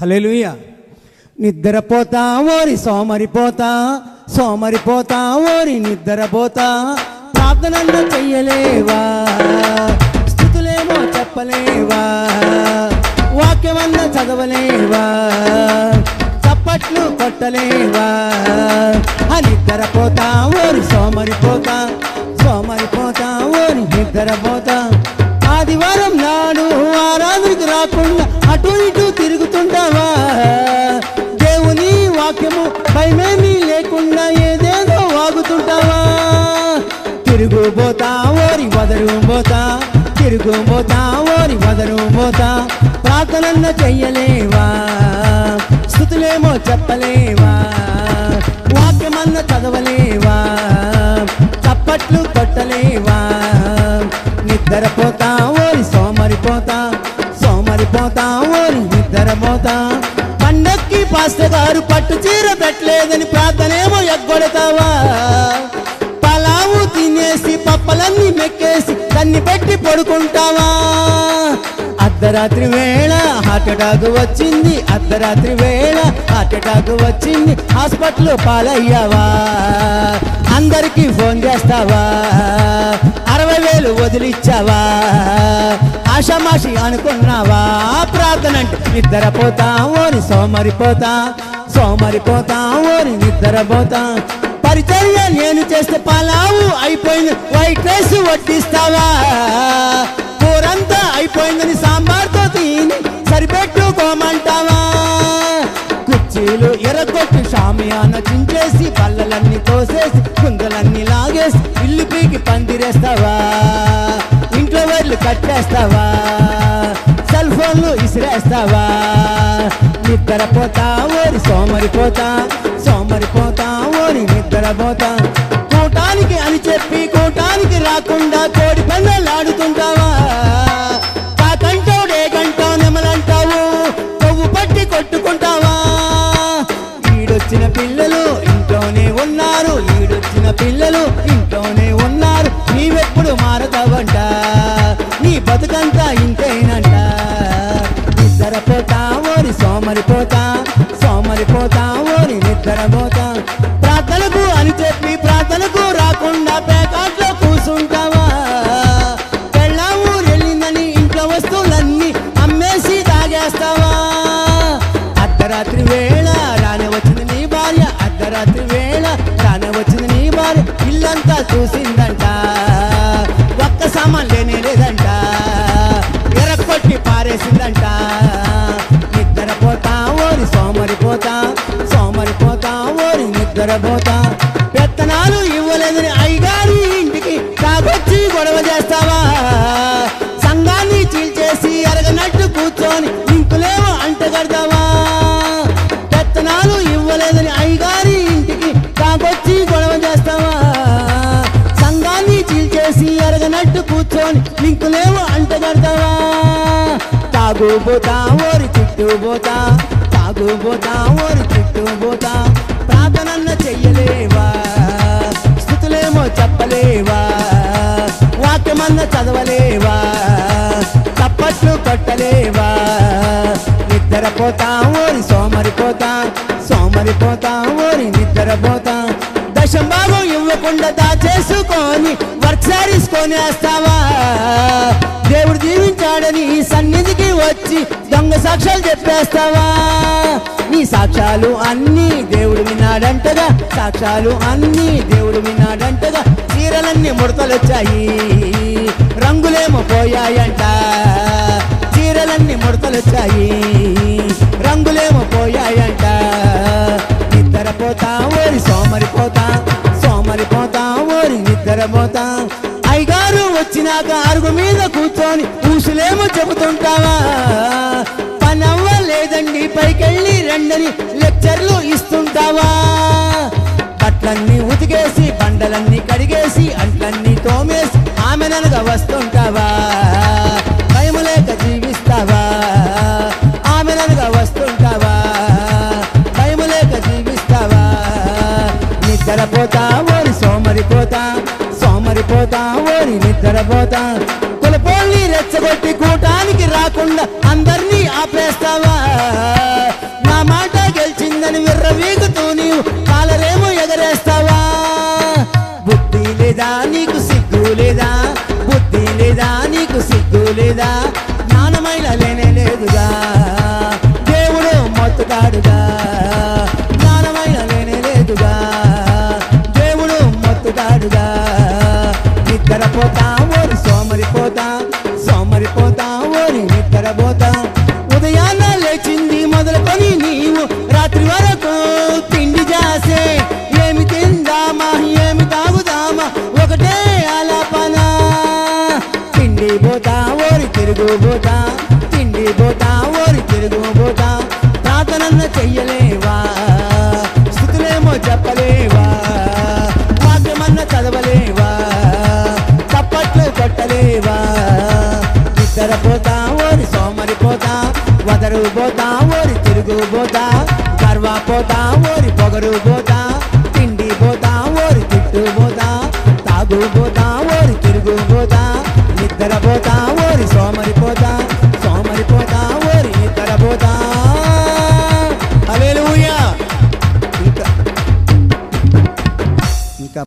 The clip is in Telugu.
హల్లెలూయా. నిద్రపోతా ఓరి సోమరిపోతా సోమరిపోతా ఓరి నిద్రపోతా. ప్రార్థనలు చెయ్యలేవా స్థుతులేమో చెప్పలేవా వాక్యమన్న చదవలేవా చప్పట్లు కొట్టలేవా. ఆ నిద్రపోతా ఓరి సోమరిపోతా సోమరిపోతా ఓరి నిద్రపోతా. ఆదివారం ఓరి వదరుబోతా తిరుగుబోతా ఓరి వదరుబోతా ప్రార్థనన్న చెయ్యలేవా? స్థుతులేమో చెప్పలేవా? వాక్యమన్న చదవలేవా? చప్పట్లు కొట్టలేవా? నిద్రపోతా ఓరి సోమరిపోతా సోమరిపోతా ఓరి నిద్రపోతా పండక్కి పాస్త గారు పట్టు చీర పెట్టలేదని ప్రార్థనేమో ఎగ్గొడతావా? తినేసి పప్పలన్నీ మెక్కేసి దాన్ని పెట్టి పడుకుంటావా? అర్ధరాత్రి వేళ హార్ట్ అటాక్ వచ్చింది అర్ధరాత్రి వేళ హార్ట్ అటాక్ వచ్చింది హాస్పిటల్ పాలయ్యావా? అందరికీ ఫోన్ చేస్తావా? అరవై వేలు వదిలిచ్చావా? ఆషామాషి అనుకున్నావా? ప్రార్థన అంటే నిద్రపోతా ఓని సోమరిపోతా సోమరిపోతా ఓని నిద్రపోతా. పరిచర్య నేను చేస్తే పలావు అయిపోయింది. White rice వడ్డిస్తావా? కూరంతా అయిపోయిందని సాంబార్తో తిని సరిపెట్టుకోమంటావా? కుర్చీలు ఎరగొట్టి షామియాన చించేసి పళ్ళలన్నీ తోసేసి కుందలన్నీ లాగేసి ఇల్లు పీకి పందిరేస్తావా? ఇంట్లో వర్లు కట్టేస్తావా సెల్ ఫోన్లు ఇసిరేస్తావా? నిద్రపోతా ఓరి సోమరిపోతా సోమరిపోతా. పడబోతా కూటానికి అని చెప్పి కూటానికి రాకుండా కోడి పందాలు ఆడుతుంటావా ఎందుకు అని చెప్పి ప్రార్థనకు రాకుండా పేకాట్లో కూసుంటావా? పెళ్ళాము వెళ్ళిందని ఇంట్లో వస్తువులన్నీ అమ్మేసి తాగేస్తావా? అర్ధరాత్రి వేళ రానే వచ్చింది నీ భార్య. అర్ధరాత్రి వేళ రానే వచ్చింది నీ భార్య. ఇల్లంతా చూసిందంట. ఓరి పెత్తనాలు ఇవ్వలేదని అయ్యగారి ఇంటికి తాగొచ్చి గొడవ చేస్తావా? సంఘాన్ని చీల్చేసి అరగనట్టు కూర్చొని ఇంకులేమో అంటగడతావా? పెత్తనాలు ఇవ్వలేదని అయ్యగారి ఇంటికి తాగొచ్చి గొడవ చేస్తావా? సంఘాన్ని చీల్చేసి అరగనట్టు కూర్చొని ఇంకులేమో అంటగడతావా? తాగుబోతా ఓరి చుట్టుబోతా తాగుబోతా ఓరి చుట్టుబోతా సాధనన్న చెయ్యలేవా? స్థుతులేమో చెప్పలేవా? వాక్యమన్న చదవలేవా? తప్పట్లు కొట్టలేవా? నిద్రపోతా ఓరి సోమరిపోతా సోమరిపోతా ఓరి నిద్రపోతా. దశంభాగం ఇవ్వకుండా దాచేసుకొని వర్క్సారీసుకొని వేస్తావా దేవుడు దీవించాడని ఈ సన్నిధికి వచ్చి దొంగ సాక్ష్యాలు చెప్పేస్తావా? నీ సాక్ష్యాలు అన్నీ దేవుడు విన్నాడంటగా. సాక్ష్యాలు అన్నీ దేవుడు విన్నాడంటగా. చీరలన్నీ ముడతలొచ్చాయి. రంగులేమో పోయాయంట. చీరలన్నీ ముడతలొచ్చాయి. రంగులేమో పోయాయంట. నిద్రపోతా ఓరి సోమరిపోతా. సోమరిపోతా ఓరి నిద్రపోతా. అయ్యగారు వచ్చినాక అరుగు మీద కూర్చొని ఊసులేమో చెబుతుంటావా? పని లేదండి పైకెళ్ళి రండని లెక్చర్లు ఇస్తుంటావా? బట్టలన్నీ ఉతికేసి బండలన్నీ కడిగేసి అంట్లన్నీ తోమేసి ఆమెననగా వస్తుంటావా? భయము లేక జీవిస్తావా? ఆమెననగా వస్తుంటావా? భయము లేక జీవిస్తావా? నిద్రపోతా ఓరి సోమరిపోతా సోమరిపోతా ఓరి నిద్రపోతా. కులపోల్ని రెచ్చగొట్టి లేకుండా అందరినీ ఆపేస్తావా? లేదని విర్రవీగుతూ నీవు కాలరేమో ఎగరేస్తావా? బుద్ధి లేదా? నీకు సిగ్గు లేదా? బుద్ధి లేదా? నీకు సిగ్గు లేదా? జ్ఞానమైన లేనే లేదుగా. దేవుడు మొత్తుతాడుగా. జ్ఞానమైన లేనే లేదుగా. దేవుడు మొత్తుతాడుగా. ఓరి సోమరి పోతా వదరు పోతా ఓరి తిరుగు పోతా గర్వ పోతా ఓరి పొగరు పోతా తిండి పోతా ఓరి తిట్టు పోతా తాగు పోతా ఓరి తిరుగు పోతా నిద్ర పోతా.